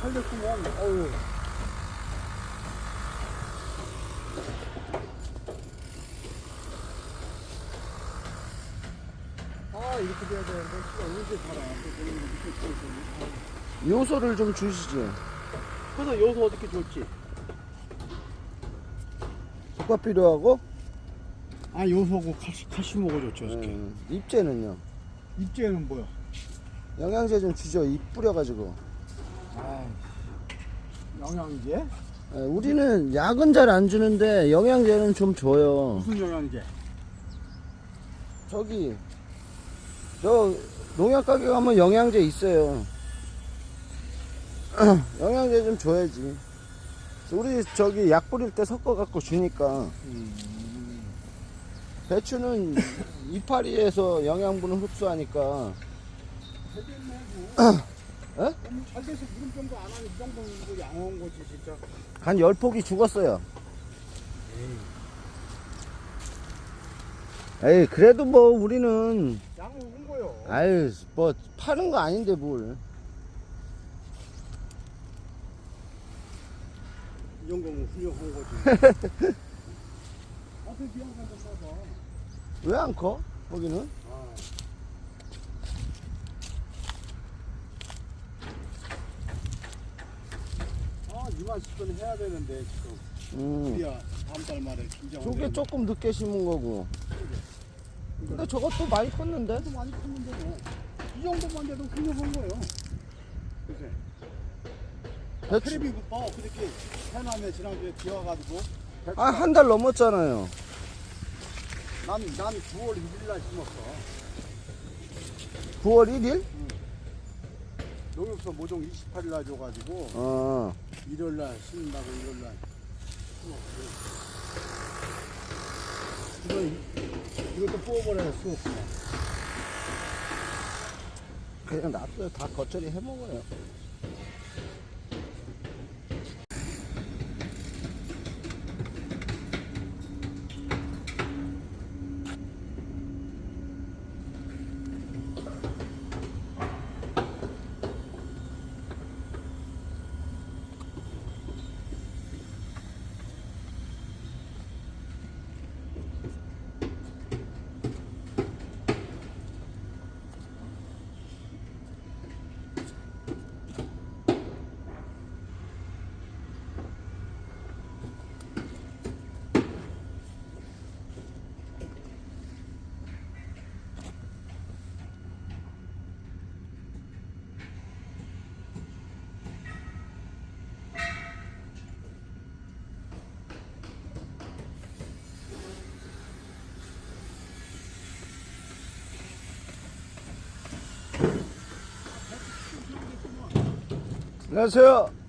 살렸구만. 어우. 아, 이렇게 돼야 되는데, 씨발, 언제 살아. 요소를 좀 주시지. 그래서 여기서 어떻게 좋지? 효과 필요하고 아, 요소고 칼시, 칼슘하고 좋죠, 이렇게. 음, 잎제는요. 입제는 뭐야? 영양제 좀 주죠. 잎 뿌려가지고. 아, 영양제? 예, 우리는 약은 잘 안 주는데 영양제는 좀 줘요. 무슨 영양제? 저기 저 농약 가게 가면 영양제 있어요. 영양제 좀 줘야지. 우리 저기 약 뿌릴 때 섞어 갖고 주니까 음. 배추는 이파리에서 영양분을 흡수하니까 돼서 이런 정도 안 하는 이 정도는 양호한 거지, 진짜. 한 열폭이 죽었어요. 에이 그래도 뭐 우리는 양호한 거요. 아유 뭐 파는 거 아닌데 뭘. 이 정도면 훌륭한 거지. 앞에 비양 간다 써봐. 왜 안 커? 거기는? 아. 아, 2만 10분 해야 되는데, 지금. 음. 우리야, 다음 달 말에 긴장. 저게 조금 늦게 심은 거고. 근데 저것도 많이 컸는데? 도 많이 컸는데, 뭐. 이 정도만 돼도 훌륭한 거예요. 배추, 테레비 봐, 그렇게 해남에 지난주에 비 와가지고. 아, 한 달 넘었잖아요. 난, 난 9월 1일 날 심었어. 9월 1일? 농협서 모종 28일 날 줘가지고, 어. 일요일 날 심는다고 일요일 날. 이거, 이것도 뽑아버려야 수 없구나. 그냥 놔둬요. 다 겉절이 해 먹어요. 안녕하세요.